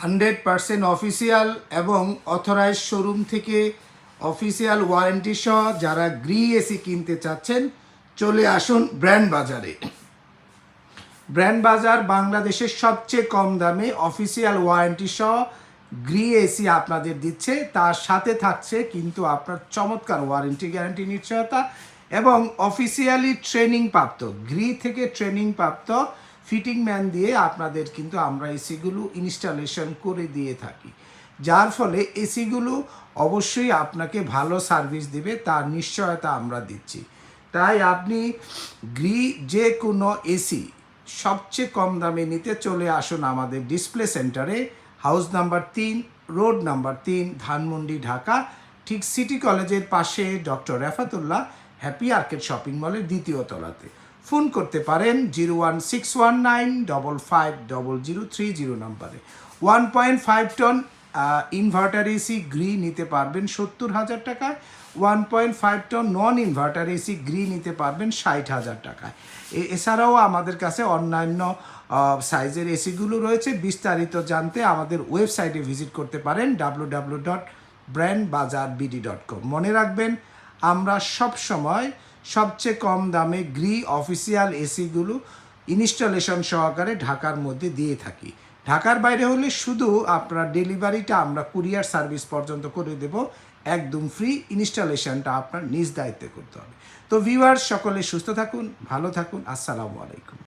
Hundred percent official এবং authorise showroom থেকে official warranty সহ যারা গ্রি এসি কিনতে চাচ্ছেন, চলে আসুন ব্র্যান্ড বাজারে। ব্র্যান্ড বাজার বাংলাদেশের সবচেয়ে কম দামে অফিসিয়াল ওয়ারেন্টি সহ গ্রি এসি আপনাদের দিচ্ছে। তার সাথে থাকছে কিন্তু আপনার চমৎকার ওয়ারেন্টি গ্যারান্টি নিশ্চয়তা এবং অফিসিয়ালি ট্রেনিং প্রাপ্ত গ্রি থেকে ট্রেনিং প্রাপ্ত ফিটিং ম্যান দিয়ে আপনাদের কিন্তু আমরা এসিগুলো ইনস্টলেশন করে দিয়ে থাকি। যার ফলে এসিগুলো অবশ্যই আপনাকে ভালো সার্ভিস দেবে, তার নিশ্চয়তা আমরা দিচ্ছি। তাই আপনি গ্রি যে কোনো এসি সবচেয়ে কম দামে নিতে চলে আসুন আমাদের ডিসপ্লে সেন্টারে, হাউস নাম্বার তিন, রোড নাম্বার তিন, ধানমন্ডি, ঢাকা, ঠিক সিটি কলেজের পাশে doctor Refatullah, happy arcade shopping মলের দ্বিতীয় তলাতে। ফোন করতে পারেন zero one six one nine double five double zero three zero নাম্বারে। One point five ton inverter AC Gree নিতে পারবেন সত্তর হাজার টাকায়। One point five ton non inverter AC Gree নিতে পারবেন ষাট হাজার টাকায়। এছাড়াও আমাদের কাছে অন্যান্য সাইজের এসিগুলো রয়েছে। বিস্তারিত জানতে আমাদের ওয়েবসাইটে ভিজিট করতে পারেন W W dot brand bazaar BD dot com. মনে রাখবেন, আমরা সব সময় সবচেয়ে কম দামে গ্রি অফিসিয়াল এসিগুলো ইনস্টলেশন সহকারে ঢাকার মধ্যে দিয়ে থাকি। ঢাকার বাইরে হলে শুধু আপনার ডেলিভারিটা আমরা কুরিয়ার সার্ভিস পর্যন্ত করে দেব। একদম ফ্রি ইনস্টলেশনটা আপনার নিজ দায়িত্বে করতে হবে। তো ভিউয়ার সকলে সুস্থ থাকুন, ভালো থাকুন। আসসালামু আলাইকুম।